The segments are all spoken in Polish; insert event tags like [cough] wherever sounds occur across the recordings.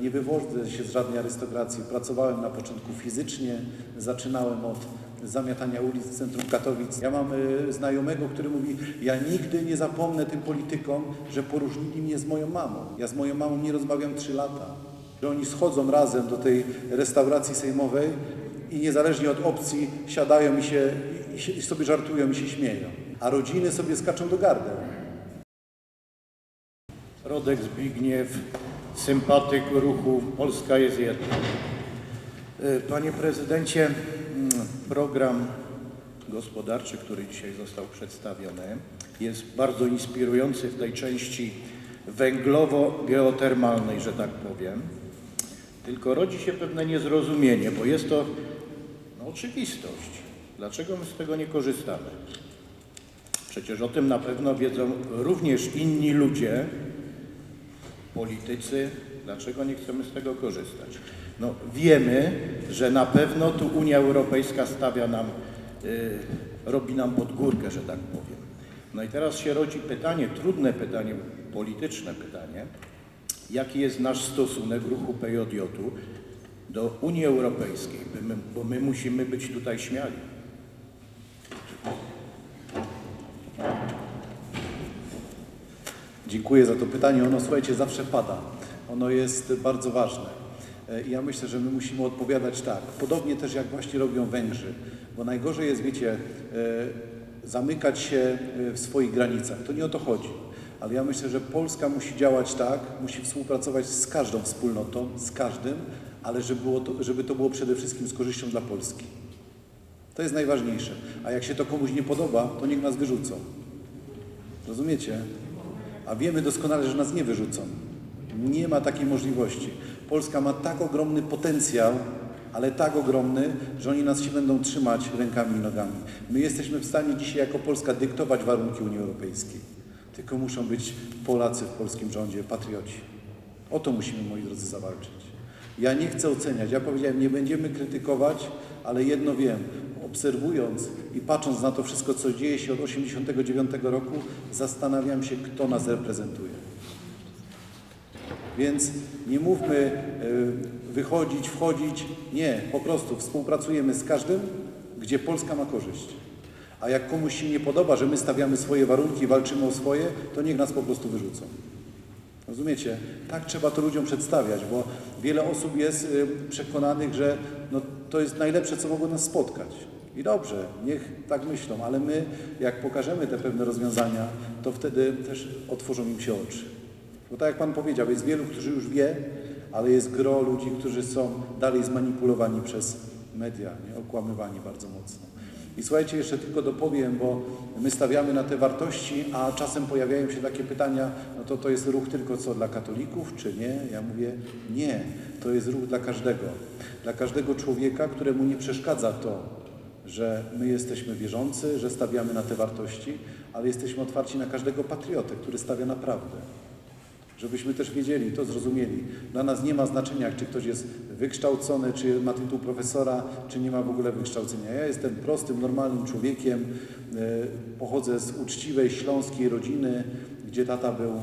nie wywodzę się z żadnej arystokracji. Pracowałem na początku fizycznie, zaczynałem od zamiatania ulic w centrum Katowic. Ja mam y, znajomego, który mówi, ja nigdy nie zapomnę tym politykom, że poróżnili mnie z moją mamą. Ja z moją mamą nie rozmawiam trzy lata. Że oni schodzą razem do tej restauracji sejmowej i niezależnie od opcji siadają i, się, i, się, i sobie żartują i się śmieją. A rodziny sobie skaczą do gardeł. Rodek Zbigniew, sympatyk ruchu Polska jest jedna. E, Panie prezydencie, mm, program gospodarczy, który dzisiaj został przedstawiony, jest bardzo inspirujący w tej części węglowo-geotermalnej, że tak powiem. Tylko rodzi się pewne niezrozumienie, bo jest to no, oczywistość. Dlaczego my z tego nie korzystamy? Przecież o tym na pewno wiedzą również inni ludzie, politycy, dlaczego nie chcemy z tego korzystać? No wiemy, że na pewno tu Unia Europejska stawia nam, y, robi nam pod górkę, że tak powiem. No i teraz się rodzi pytanie, trudne pytanie, polityczne pytanie, jaki jest nasz stosunek ruchu PJJ-u do Unii Europejskiej, bo my, bo my musimy być tutaj śmiali. Dziękuję za to pytanie. Ono, słuchajcie, zawsze pada. Ono jest bardzo ważne. E, ja myślę, że my musimy odpowiadać tak. Podobnie też jak właśnie robią Węgrzy. Bo najgorzej jest, wiecie, e, zamykać się e, w swoich granicach. To nie o to chodzi. Ale ja myślę, że Polska musi działać tak, musi współpracować z każdą wspólnotą, z każdym, ale żeby, było to, żeby to było przede wszystkim z korzyścią dla Polski. To jest najważniejsze. A jak się to komuś nie podoba, to niech nas wyrzucą. Rozumiecie? A wiemy doskonale, że nas nie wyrzucą. Nie ma takiej możliwości. Polska ma tak ogromny potencjał, ale tak ogromny, że oni nas się będą trzymać rękami i nogami. My jesteśmy w stanie dzisiaj jako Polska dyktować warunki Unii Europejskiej. Tylko muszą być Polacy w polskim rządzie, patrioci. O to musimy, moi drodzy, zawalczyć. Ja nie chcę oceniać. Ja powiedziałem, nie będziemy krytykować, ale jedno wiem. Obserwując i patrząc na to wszystko, co dzieje się od 1989 roku, zastanawiam się, kto nas reprezentuje. Więc nie mówmy y, wychodzić, wchodzić. Nie, po prostu współpracujemy z każdym, gdzie Polska ma korzyść. A jak komuś się nie podoba, że my stawiamy swoje warunki walczymy o swoje, to niech nas po prostu wyrzucą. Rozumiecie? Tak trzeba to ludziom przedstawiać, bo wiele osób jest y, przekonanych, że no, to jest najlepsze, co mogło nas spotkać. I dobrze, niech tak myślą, ale my, jak pokażemy te pewne rozwiązania, to wtedy też otworzą im się oczy. Bo tak jak Pan powiedział, jest wielu, którzy już wie, ale jest gro ludzi, którzy są dalej zmanipulowani przez media, nie? okłamywani bardzo mocno. I słuchajcie, jeszcze tylko dopowiem, bo my stawiamy na te wartości, a czasem pojawiają się takie pytania, no to to jest ruch tylko co dla katolików, czy nie? Ja mówię, nie, to jest ruch dla każdego. Dla każdego człowieka, któremu nie przeszkadza to, że my jesteśmy wierzący, że stawiamy na te wartości, ale jesteśmy otwarci na każdego patriotę, który stawia na prawdę. Żebyśmy też wiedzieli, to zrozumieli. Dla nas nie ma znaczenia, czy ktoś jest wykształcony, czy ma tytuł profesora, czy nie ma w ogóle wykształcenia. Ja jestem prostym, normalnym człowiekiem, e, pochodzę z uczciwej śląskiej rodziny, gdzie tata był e,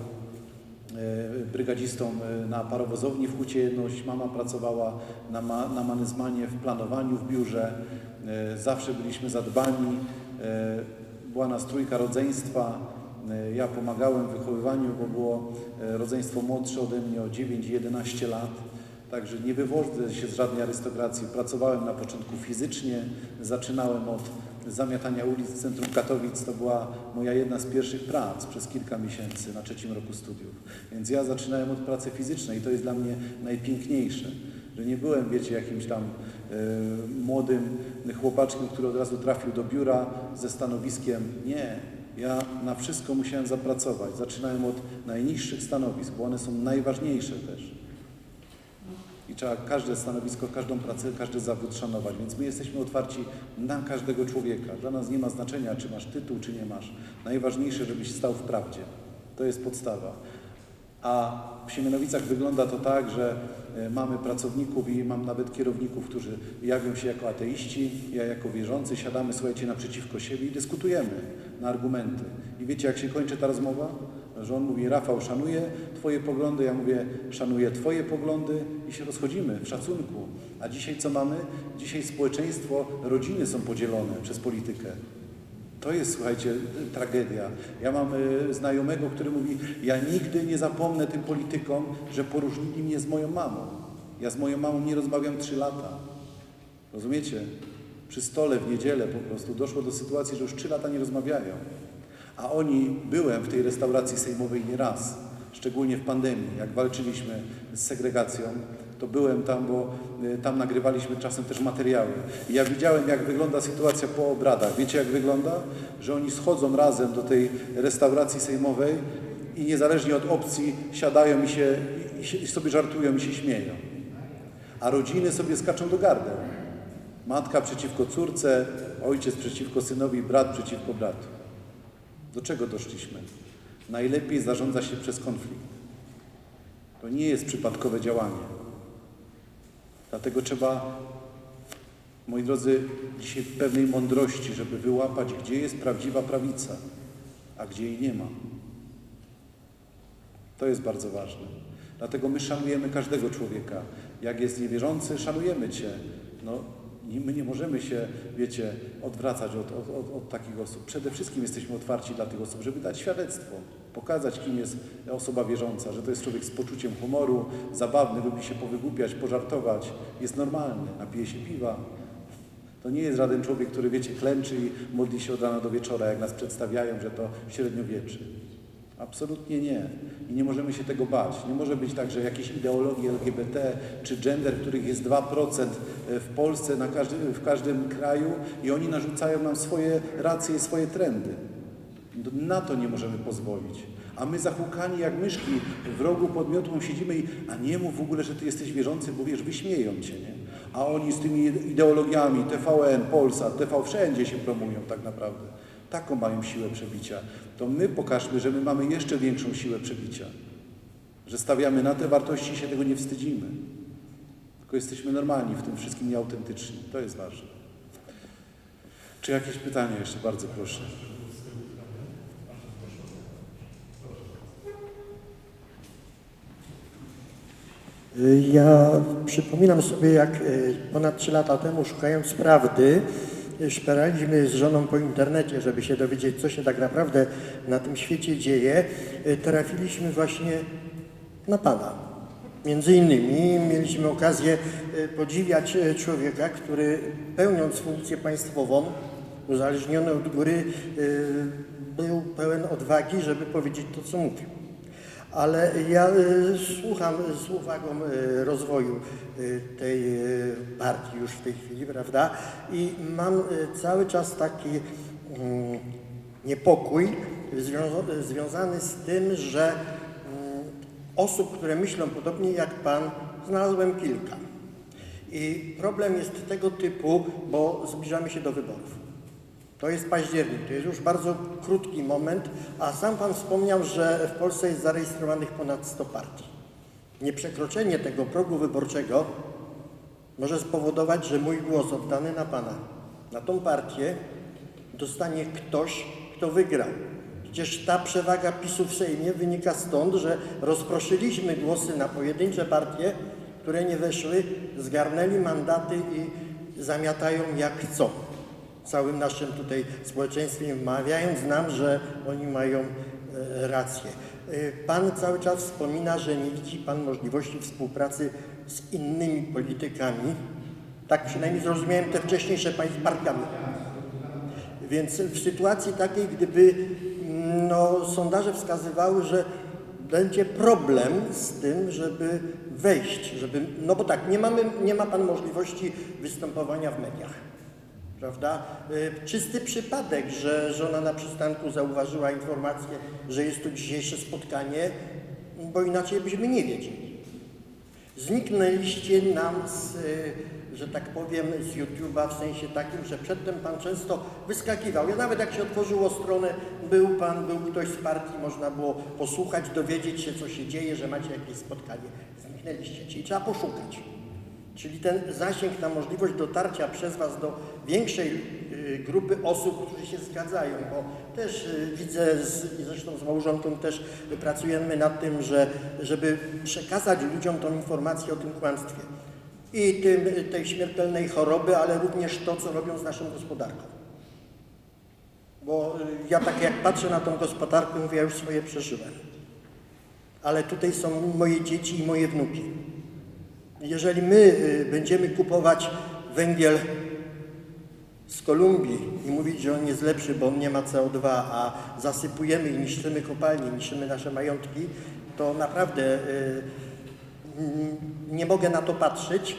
brygadzistą e, na parowozowni w Hucie Jedność, mama pracowała na, ma, na manyzmanie w planowaniu w biurze, zawsze byliśmy zadbani, E, była nas trójka rodzeństwa, E, ja pomagałem w wychowywaniu, bo było e, rodzeństwo młodsze ode mnie o 9 i 11 lat. Także nie wywodzę się z żadnej arystokracji. Pracowałem na początku fizycznie, zaczynałem od zamiatania ulic w centrum Katowic. To była moja jedna z pierwszych prac przez kilka miesięcy na trzecim roku studiów. Więc ja zaczynałem od pracy fizycznej i to jest dla mnie najpiękniejsze. Że nie byłem, wiecie, jakimś tam e, młodym chłopaczkiem, który od razu trafił do biura ze stanowiskiem. Nie, ja na wszystko musiałem zapracować. Zaczynałem od najniższych stanowisk, bo one są najważniejsze też. I trzeba każde stanowisko, każdą pracę, każdy zawód szanować. Więc my jesteśmy otwarci na każdego człowieka. Dla nas nie ma znaczenia, czy masz tytuł, czy nie masz. Najważniejsze, żebyś stał w prawdzie. To jest podstawa. A w Siemianowicach wygląda to tak, że e, mamy pracowników i mam nawet kierowników, którzy jawią się jako ateiści, ja jako wierzący, siadamy, słuchajcie, naprzeciwko siebie i dyskutujemy na argumenty. I wiecie, jak się kończy ta rozmowa? że on mówi, Rafał, szanuję Twoje poglądy, ja mówię, szanuję Twoje poglądy i się rozchodzimy w szacunku. A dzisiaj co mamy? Dzisiaj społeczeństwo, rodziny są podzielone przez politykę. To jest, słuchajcie, tragedia. Ja mam y, znajomego, który mówi, ja nigdy nie zapomnę tym politykom, że poróżnili mnie z moją mamą. Ja z moją mamą nie rozmawiam trzy lata. Rozumiecie? Przy stole w niedzielę po prostu doszło do sytuacji, że już trzy lata nie rozmawiają. A oni, byłem w tej restauracji sejmowej nieraz, szczególnie w pandemii, jak walczyliśmy z segregacją, to byłem tam, bo y, tam nagrywaliśmy czasem też materiały. I ja widziałem, jak wygląda sytuacja po obradach. Wiecie, jak wygląda? Że oni schodzą razem do tej restauracji sejmowej i niezależnie od opcji siadają i, się, i, sobie żartują i się śmieją. A rodziny sobie skaczą do gardeł. Matka przeciwko córce, ojciec przeciwko synowi, brat przeciwko bratu. Do czego doszliśmy? Najlepiej zarządza się przez konflikt. To nie jest przypadkowe działanie. Dlatego trzeba, moi drodzy, dzisiaj pewnej mądrości, żeby wyłapać, gdzie jest prawdziwa prawica, a gdzie jej nie ma. To jest bardzo ważne. Dlatego my szanujemy każdego człowieka. Jak jest niewierzący, szanujemy Cię. No, nie- my nie możemy się, wiecie, odwracać od, od, od, od takich osób. Przede wszystkim jesteśmy otwarci dla tych osób, żeby dać świadectwo, pokazać, kim jest osoba wierząca, że to jest człowiek z poczuciem humoru, zabawny, lubi się powygłupiać, pożartować, jest normalny, napije się piwa. To nie jest żaden człowiek, który, wiecie, klęczy i modli się od rana do wieczora, jak nas przedstawiają, że to średniowieczy. Absolutnie nie. I nie możemy się tego bać. Nie może być tak, że jakieś ideologie LGBT czy gender, których jest 2% w Polsce, na każdy, w każdym kraju i oni narzucają nam swoje racje i swoje trendy. Na to nie możemy pozwolić. A my zahukani jak myszki w rogu pod miotłą siedzimy i a nie mów w ogóle, że ty jesteś wierzący, bo wiesz, wyśmieją cię, nie? A oni z tymi ideologiami TVN, Polsat, TV wszędzie się promują tak naprawdę. Taką mają siłę przebicia. To my pokażmy, że my mamy jeszcze większą siłę przebicia. Że stawiamy na te wartości i się tego nie wstydzimy. Tylko jesteśmy normalni w tym wszystkim nieautentyczni. To jest ważne. Czy jakieś pytania jeszcze? Bardzo proszę. Ja przypominam sobie, jak y, ponad 3 lata temu, szukając prawdy, szperaliśmy z żoną po internecie, żeby się dowiedzieć, co się tak naprawdę na tym świecie dzieje. Y, Trafiliśmy właśnie na Pana. Między innymi mieliśmy okazję y, podziwiać y, człowieka, który pełniąc funkcję państwową, uzależniony od góry, był pełen odwagi, żeby powiedzieć to, co mówił. Ale ja y, słucham z uwagą y, rozwoju y, tej partii już w tej chwili, prawda? I mam cały czas taki mm, niepokój związa- związany z tym, że mm, osób, które myślą podobnie jak Pan, znalazłem kilka. I problem jest tego typu, bo zbliżamy się do wyborów. To jest październik, to jest już bardzo krótki moment, a sam Pan wspomniał, że w Polsce jest zarejestrowanych ponad 100 partii. Nieprzekroczenie tego progu wyborczego może spowodować, że mój głos oddany na Pana, na tą partię, dostanie ktoś, kto wygrał. Przecież ta przewaga PiSu w Sejmie wynika stąd, że rozproszyliśmy głosy na pojedyncze partie, które nie weszły, zgarnęli mandaty i zamiatają jak chcą całym naszym tutaj społeczeństwem, wmawiając nam, że oni mają e, rację. E, Pan cały czas wspomina, że nie widzi Pan możliwości współpracy z innymi politykami. Tak przynajmniej zrozumiałem te wcześniejsze państw partiami. Więc w sytuacji takiej, gdyby mm, no, sondaże wskazywały, że będzie problem z tym, żeby wejść, żeby, no bo tak, nie, mamy, nie ma Pan możliwości występowania w mediach. Prawda? Y, Czysty przypadek, że żona na przystanku zauważyła informację, że jest tu dzisiejsze spotkanie, bo inaczej byśmy nie wiedzieli. Zniknęliście nam z, y, że tak powiem, z YouTube'a w sensie takim, że przedtem Pan często wyskakiwał. Ja nawet jak się otworzyło stronę, był Pan, był ktoś z partii, można było posłuchać, dowiedzieć się, co się dzieje, że macie jakieś spotkanie. Zniknęliście, czyli trzeba poszukać. Czyli ten zasięg, ta możliwość dotarcia przez Was do większej y, grupy osób, którzy się zgadzają, bo też y, widzę, z, zresztą z małżonką też pracujemy nad tym, że, żeby przekazać ludziom tą informację o tym kłamstwie i tym, tej śmiertelnej choroby, ale również to, co robią z naszą gospodarką. Bo y, ja tak jak patrzę na tą gospodarkę, mówię, ja już swoje przeżyłem. Ale tutaj są moje dzieci i moje wnuki. Jeżeli my y, będziemy kupować węgiel z Kolumbii i mówić, że on jest lepszy, bo on nie ma CO2, a zasypujemy i niszczymy kopalnie, niszczymy nasze majątki, to naprawdę y, nie mogę na to patrzeć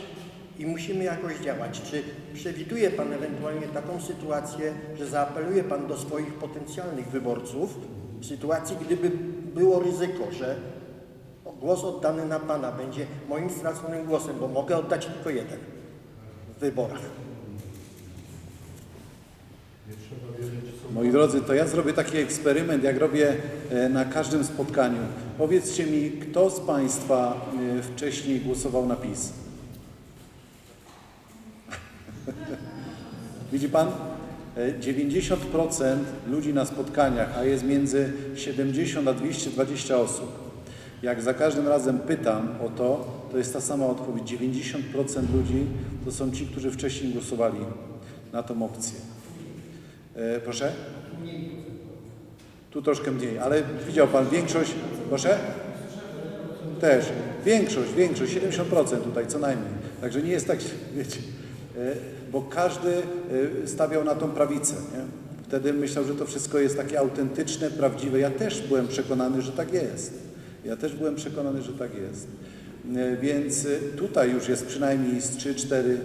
i musimy jakoś działać. Czy przewiduje Pan ewentualnie taką sytuację, że zaapeluje Pan do swoich potencjalnych wyborców w sytuacji, gdyby było ryzyko, że głos oddany na Pana będzie moim straconym głosem, bo mogę oddać tylko jeden w wyborach. Moi drodzy, to ja zrobię taki eksperyment, jak robię e, na każdym spotkaniu. Powiedzcie mi, kto z Państwa e, wcześniej głosował na PiS? [laughs] Widzi Pan? E, 90% ludzi na spotkaniach, a jest między 70 a 220 osób. Jak za każdym razem pytam o to, to jest ta sama odpowiedź. 90% ludzi to są ci, którzy wcześniej głosowali na tą opcję. E, proszę? Tu troszkę mniej, ale widział Pan większość, proszę? Też. Większość, większość, 70% tutaj co najmniej. Także nie jest tak, wiecie, e, bo każdy e, stawiał na tą prawicę. Nie? Wtedy myślał, że to wszystko jest takie autentyczne, prawdziwe. Ja też byłem przekonany, że tak jest. Ja też byłem przekonany, że tak jest. E, Więc e, tutaj już jest przynajmniej z 3-4%.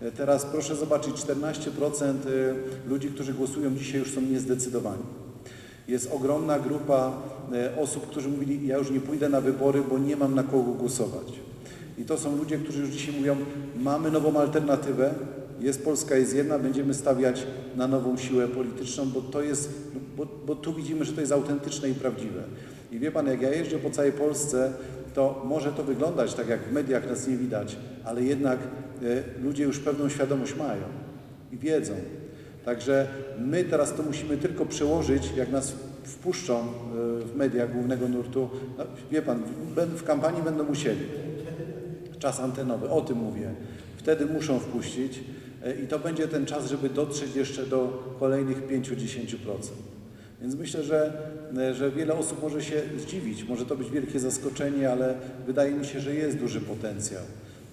E, Teraz proszę zobaczyć, 14% e, ludzi, którzy głosują dzisiaj już są niezdecydowani. Jest ogromna grupa osób, którzy mówili, ja już nie pójdę na wybory, bo nie mam na kogo głosować. I to są ludzie, którzy już dzisiaj mówią, mamy nową alternatywę, jest Polska jest jedna, będziemy stawiać na nową siłę polityczną, bo to jest, bo, bo tu widzimy, że to jest autentyczne i prawdziwe. I wie Pan, jak ja jeżdżę po całej Polsce, to może to wyglądać tak, jak w mediach nas nie widać, ale jednak e, ludzie już pewną świadomość mają i wiedzą. Także my teraz to musimy tylko przełożyć, jak nas wpuszczą e, w mediach głównego nurtu. No, wie Pan, w- w kampanii będą musieli. Czas antenowy, o tym mówię. Wtedy muszą wpuścić e, i to będzie ten czas, żeby dotrzeć jeszcze do kolejnych 5-10%. Więc myślę, że, e, że wiele osób może się zdziwić, może to być wielkie zaskoczenie, ale wydaje mi się, że jest duży potencjał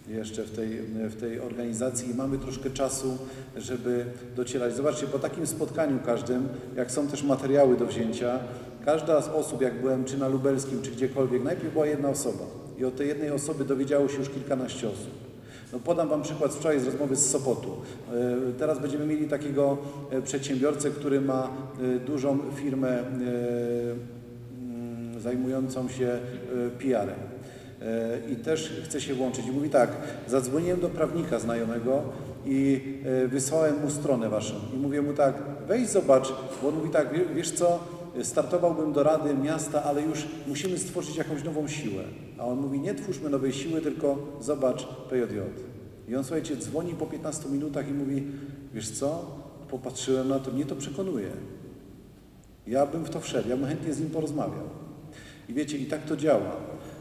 jeszcze w tej, w tej organizacji i mamy troszkę czasu, żeby docierać. Zobaczcie, po takim spotkaniu każdym, jak są też materiały do wzięcia, każda z osób, jak byłem czy na Lubelskim, czy gdziekolwiek, najpierw była jedna osoba i od tej jednej osoby dowiedziało się już kilkanaście osób. No podam Wam przykład wczoraj z rozmowy z Sopotu. E, Teraz będziemy mieli takiego e, przedsiębiorcę, który ma e, dużą firmę mm, zajmującą się PR-em. I też chce się włączyć. I mówi tak, zadzwoniłem do prawnika znajomego i wysłałem mu stronę Waszą. I mówię mu tak, weź zobacz, bo on mówi tak, wie- wiesz co, startowałbym do Rady Miasta, ale już musimy stworzyć jakąś nową siłę. A on mówi, nie twórzmy nowej siły, tylko zobacz PJJ. I on, słuchajcie, dzwoni po 15 minutach i mówi, wiesz co, popatrzyłem na to, mnie to przekonuje. Ja bym w to wszedł, ja bym chętnie z nim porozmawiał. I wiecie, i tak to działa.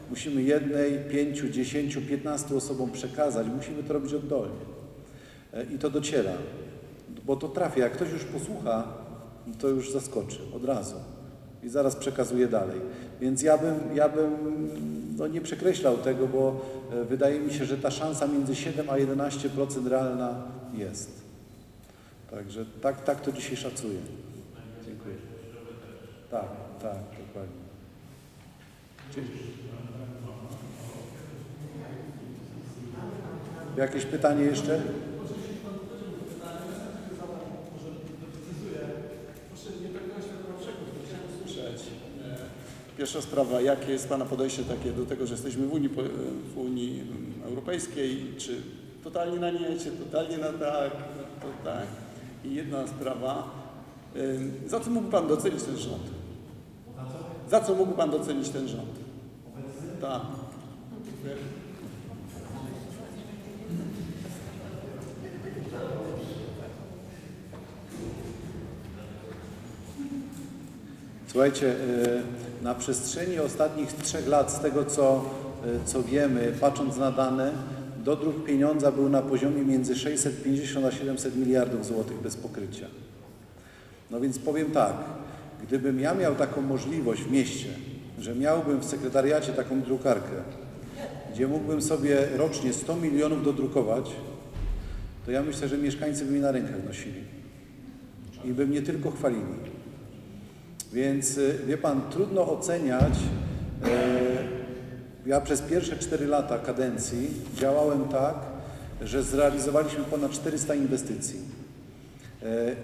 Musimy jednej, pięciu, dziesięciu, piętnastu osobom przekazać, musimy to robić oddolnie. E, I to dociera, bo to trafia. Jak ktoś już posłucha, to już zaskoczy od razu i zaraz przekazuje dalej. Więc ja bym, ja bym no nie przekreślał tego, bo e, wydaje mi się, że ta szansa między 7 a 11% realna jest. Także tak, tak to dzisiaj szacuję. Dziękuję. Tak, tak, dokładnie. Dzie- Jakieś pytanie jeszcze? Pierwsza sprawa, jakie jest Pana podejście takie do tego, że jesteśmy w Unii, w Unii Europejskiej, czy totalnie na nie, czy totalnie na tak, to tak. I jedna sprawa, za co mógłby Pan docenić ten rząd? Za co mógłby Pan docenić ten rząd? Tak. Słuchajcie, e, na przestrzeni ostatnich trzech lat, z tego co, e, co wiemy, patrząc na dane, dodruk pieniądza był na poziomie między 650 a 700 miliardów złotych bez pokrycia. No więc powiem tak, gdybym ja miał taką możliwość w mieście, że miałbym w sekretariacie taką drukarkę, gdzie mógłbym sobie rocznie 100 milionów dodrukować, to ja myślę, że mieszkańcy by mnie na rękach nosili i by mnie tylko chwalili. Więc y, wie Pan, trudno oceniać. e, Ja przez pierwsze 4 lata kadencji działałem tak, że zrealizowaliśmy ponad 400 inwestycji. E,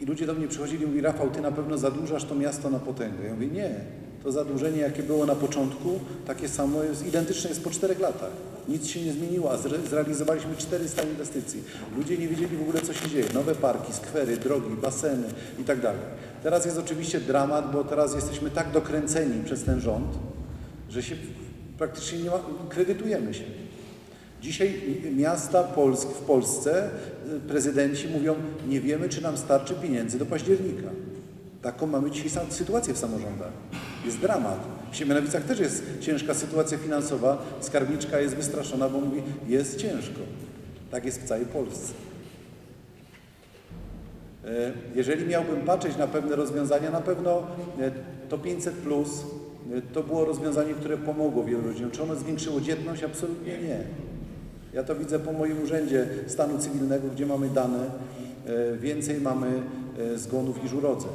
I ludzie do mnie przychodzili i mówili, Rafał, ty na pewno zadłużasz to miasto na potęgę. Ja mówię, nie. To zadłużenie, jakie było na początku, takie samo jest, identyczne jest po czterech latach. Nic się nie zmieniło, a zre, zrealizowaliśmy 400 inwestycji. Ludzie nie wiedzieli w ogóle, co się dzieje. Nowe parki, skwery, drogi, baseny i tak. Teraz jest oczywiście dramat, bo teraz jesteśmy tak dokręceni przez ten rząd, że się praktycznie nie ma, kredytujemy się. Dzisiaj miasta Polsk, w Polsce y, prezydenci mówią, nie wiemy, czy nam starczy pieniędzy do października. Taką mamy dzisiaj sytuację w samorządach. Jest dramat. W Siemianowicach też jest ciężka sytuacja finansowa. Skarbniczka jest wystraszona, bo mówi, jest ciężko. Tak jest w całej Polsce. E, Jeżeli miałbym patrzeć na pewne rozwiązania, na pewno e, to 500 plus e, to było rozwiązanie, które pomogło wielu rodzinom. Czy ono zwiększyło dzietność? Absolutnie nie. Ja to widzę po moim urzędzie stanu cywilnego, gdzie mamy dane, więcej mamy zgonów niż urodzeń.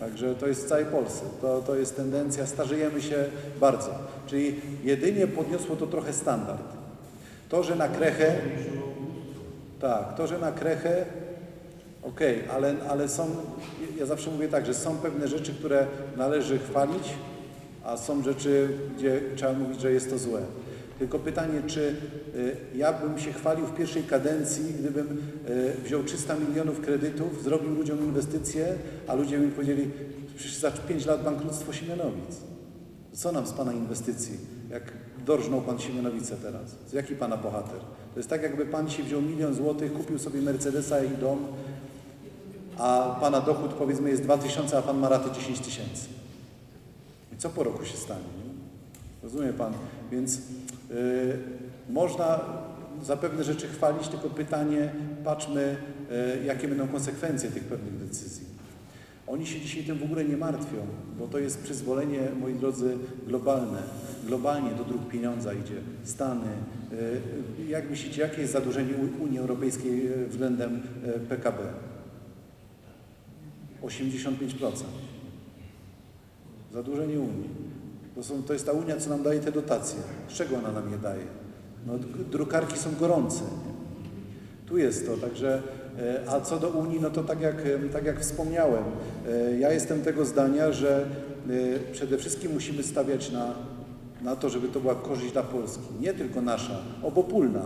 Także to jest w całej Polsce. To, to jest tendencja, starzejemy się bardzo. Czyli jedynie podniosło to trochę standard. To, że na krechę, tak, to, że na krechę Okej, ale, ale są, ja zawsze mówię tak, że są pewne rzeczy, które należy chwalić, a są rzeczy, gdzie trzeba mówić, że jest to złe. Tylko pytanie, czy y, ja bym się chwalił w pierwszej kadencji, gdybym y, wziął 300 milionów kredytów, zrobił ludziom inwestycje, a ludzie mi powiedzieli, przecież za 5 lat bankructwo Siemianowic. Co nam z Pana inwestycji? Jak dorżnął Pan Siemianowice teraz? Jaki Pana bohater? To jest tak, jakby Pan się wziął milion złotych, kupił sobie Mercedesa i dom, a Pana dochód powiedzmy jest 2000, a Pan ma ratę 10 tysięcy. I co po roku się stanie? Nie? Rozumie Pan? Więc można za pewne rzeczy chwalić, tylko pytanie, patrzmy, yy, jakie będą konsekwencje tych pewnych decyzji. Oni się dzisiaj tym w ogóle nie martwią, bo to jest przyzwolenie, moi drodzy, globalne. Globalnie do dróg pieniądza idzie. Stany. Yy, Jak myślicie, jakie jest zadłużenie Unii Europejskiej względem PKB? 85%. Zadłużenie Unii. To, są, to jest ta Unia, co nam daje te dotacje. Z czego ona nam je daje? No, drukarki są gorące. Tu jest to, także, e, a co do Unii, no to tak jak, tak jak wspomniałem, e, ja jestem tego zdania, że e, przede wszystkim musimy stawiać na, na to, żeby to była korzyść dla Polski. Nie tylko nasza, obopólna.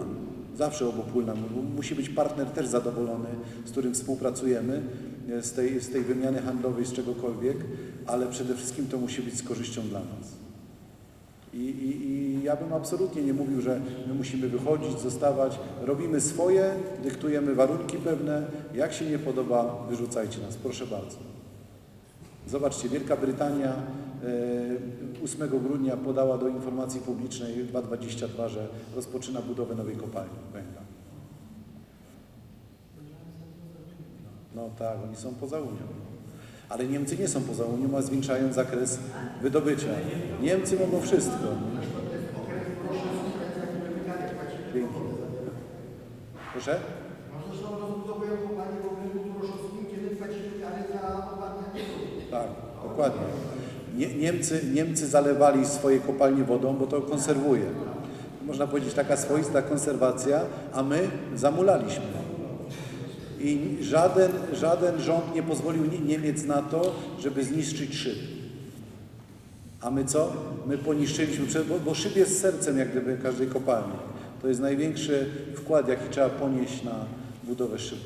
Zawsze obopólna. Mu- Musi być partner też zadowolony, z którym współpracujemy, z tej, z tej wymiany handlowej, z czegokolwiek, ale przede wszystkim to musi być z korzyścią dla nas. I, i, I ja bym absolutnie nie mówił, że my musimy wychodzić, zostawać. Robimy swoje, dyktujemy warunki pewne. Jak się nie podoba, wyrzucajcie nas, proszę bardzo. Zobaczcie, Wielka Brytania e, 8 grudnia podała do informacji publicznej 222, że rozpoczyna budowę nowej kopalni węgla. No tak, oni są poza Unią. Ale Niemcy nie są poza Unią, a zwiększają zakres wydobycia. Niemcy mogą wszystko. Dzięki. Proszę? Tak, dokładnie. Nie, Niemcy, Niemcy zalewali swoje kopalnie wodą, bo to konserwuje. Można powiedzieć taka swoista konserwacja, a my zamulaliśmy. I żaden, żaden rząd nie pozwolił Nie- Niemiec na to, żeby zniszczyć szyb. A my co? My poniszczyliśmy, bo, bo szyb jest sercem jak gdyby każdej kopalni. To jest największy wkład, jaki trzeba ponieść na budowę szybu.